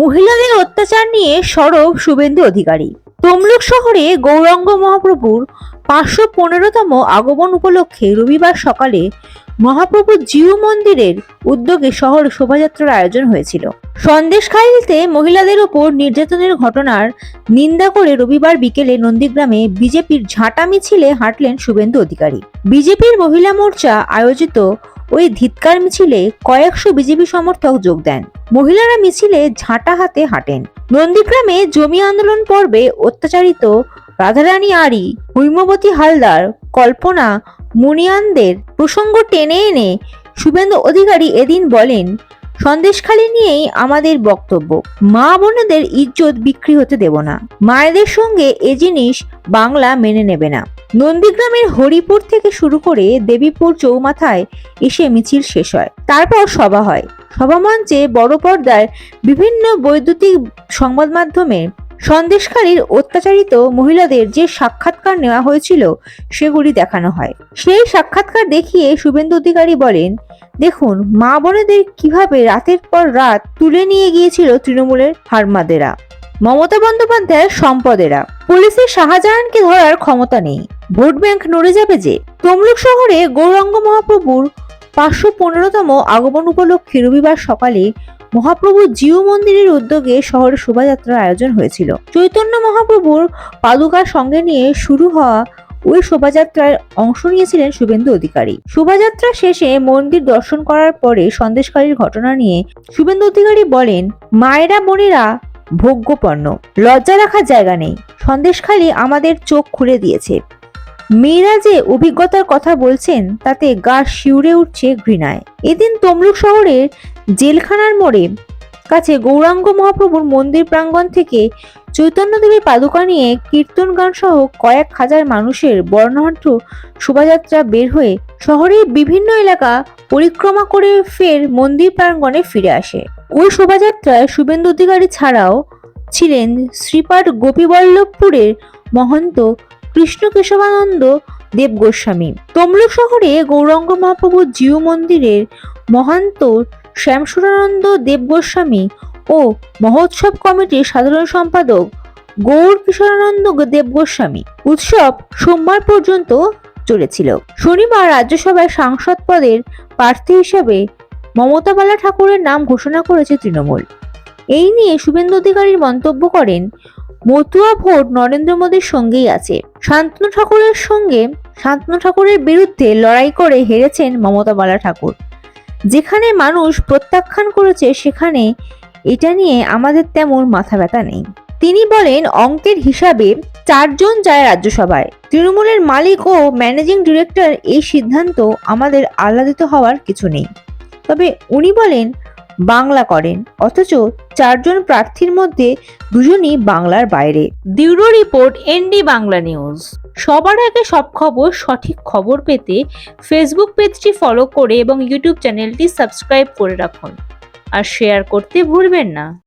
মহিলাদের অত্যাচার নিয়ে সরব শুভেন্দু অধিকারী। তমলুক শহরে গৌরাঙ্গ মহাপ্রভুর পাঁচশো পনেরোতম আগমন উপলক্ষে রবিবার সকালে মহাপ্রভুর জিউ মন্দিরের উদ্যোগে শহর শোভাযাত্রার আয়োজন হয়েছিল। সন্দেশখালীতে মহিলাদের ওপর নির্যাতনের ঘটনার নিন্দা করে রবিবার বিকেলে নন্দীগ্রামে বিজেপির ঝাঁটা মিছিলে হাঁটলেন শুভেন্দু অধিকারী। বিজেপির মহিলা মোর্চা আয়োজিত ওই ধিৎকার মিছিলে কয়েকশো বিজেপি সমর্থক যোগ দেন। মহিলারা মিছিলে ঝাঁটা হাতে হাঁটেন। নন্দীগ্রামে জমি আন্দোলন পর্বে অত্যাচারিত রাধারানী আরি হৈমবতী হালদার, কল্পনা মুনিয়ানদের প্রসঙ্গ টেনে এনে শুভেন্দু অধিকারী এদিন বলেন সন্দেশখালি নিয়েই আমাদের বক্তব্য। মা বোনেদের ইজ্জত বিক্রি হতে দেব না। মায়েদের সঙ্গে এ জিনিস বাংলা মেনে নেবে না। নন্দীগ্রামের হরিপুর থেকে শুরু করে দেবীপুর চৌমাথায় এসে মিছিল শেষ হয়। তারপর সভা হয়। সভামঞ্চে বড় পর্দায় বিভিন্ন বৈদ্যুতিক সংবাদ মাধ্যমে সন্দেশখালীর অত্যাচারিত মহিলাদের যে সাক্ষাৎকার নেওয়া হয়েছিল, সেগুলি দেখানো হয়। সেই সাক্ষাৎকার দেখিয়ে শুভেন্দু অধিকারী বলেন, দেখুন, মা বোনেদের কীভাবে রাতের পর রাত তুলে নিয়ে গিয়েছিল তৃণমূলের হারমাদেরা, মমতা বন্দ্যোপাধ্যায়ের সম্পদেরা। পুলিশের শাহজাহানকে ধরার ক্ষমতা নেই। ভোট ব্যাংক নড়ে যাবে যে। তমলুক শহরে গৌরাঙ্গ মহাপ্রভুর পাঁচশো পনেরোতম আগমন উপলক্ষে রবিবার সকালে মহাপ্রভু জিউ মন্দিরের উদ্যোগে শহরে শোভাযাত্রার আয়োজন হয়েছিল। চৈতন্য মহাপ্রভুর পাদুকার সঙ্গে নিয়ে শুরু হওয়া ওই শোভাযাত্রায় অংশ নিয়েছিলেন শুভেন্দু অধিকারী। শোভাযাত্রা শেষে মন্দির দর্শন করার পরে সন্দেশকারীর ঘটনা নিয়ে শুভেন্দু অধিকারী বলেন, মায়েরা, বোনেরা, ভোগ্যপণ্য। লজ্জা রাখার জায়গা নেই। সন্দেশখালী আমাদের চোখ খুলে দিয়েছে। মেয়েরা যে অভিজ্ঞতার কথা বলছেন, তাতে গা শিউরে উঠছে ঘৃণায়। এদিন তমলুক শহরের জেলখানার মোড়ে। কাছে গৌরাঙ্গ মহাপ্রভুর মন্দির প্রাঙ্গণ থেকে চৈতন্যদেবের পাদুকা নিয়ে কীর্তন গান সহ কয়েক হাজার মানুষের বর্ণাঢ্য শোভাযাত্রা বের হয়ে শহরের বিভিন্ন এলাকা পরিক্রমা করে ফের মন্দির প্রাঙ্গণে ফিরে আসে। ওই শোভাযাত্রায় শুভেন্দু অধিকারী ছাড়াও ছিলেন শ্রীপাঠ গোপীবল্লভপুরের মহন্ত কৃষ্ণ কেশবানন্দ দেব গোস্বামী। তমলুক শহরে গৌরাঙ্গ মহাপ্রভু জিউ মন্দিরের মহান্ত শ্যামসুরানন্দ দেব গোস্বামী ও মহোৎসব কমিটির সাধারণ সম্পাদক গৌর কিশোরানন্দ দেব গোস্বামী উৎসব সোমবার পর্যন্ত চলেছিল। শনিবার রাজ্যসভায় সাংসদ পদের প্রার্থী হিসেবে মমতা বালা ঠাকুরের নাম ঘোষণা করেছে তৃণমূল। এই নিয়ে শুভেন্দু অধিকারীর মন্তব্য করেন, মতুয়া ভোট নরেন্দ্র মোদীর সঙ্গেই আছে। শান্তনু ঠাকুরের সঙ্গে শান্তনু ঠাকুরের বিরুদ্ধে লড়াই করে হেরেছেন মমতা বালা ঠাকুর। যেখানে মানুষ প্রত্যাখ্যান করেছে, সেখানে এটা নিয়ে আমাদের তেমন মাথা ব্যথা নেই। তিনি বলেন, অঙ্কের হিসাবে চারজন যায় রাজ্যসভায়। তৃণমূলের মালিক ও ম্যানেজিং ডিরেক্টর এই সিদ্ধান্ত আমাদের আহ্লাদিত হওয়ার কিছু নেই। তবে উনি বলেন, বাংলা করেন, অথচ চারজন প্রার্থীর মধ্যে দুজনই বাংলার বাইরে। দিউরো রিপোর্ট, এনডি বাংলা নিউজ। সবার আগে সব খবর, সঠিক খবর পেতে ফেসবুক পেজটি ফলো করে এবং ইউটিউব চ্যানেলটি সাবস্ক্রাইব করে রাখুন। আর শেয়ার করতে ভুলবেন না।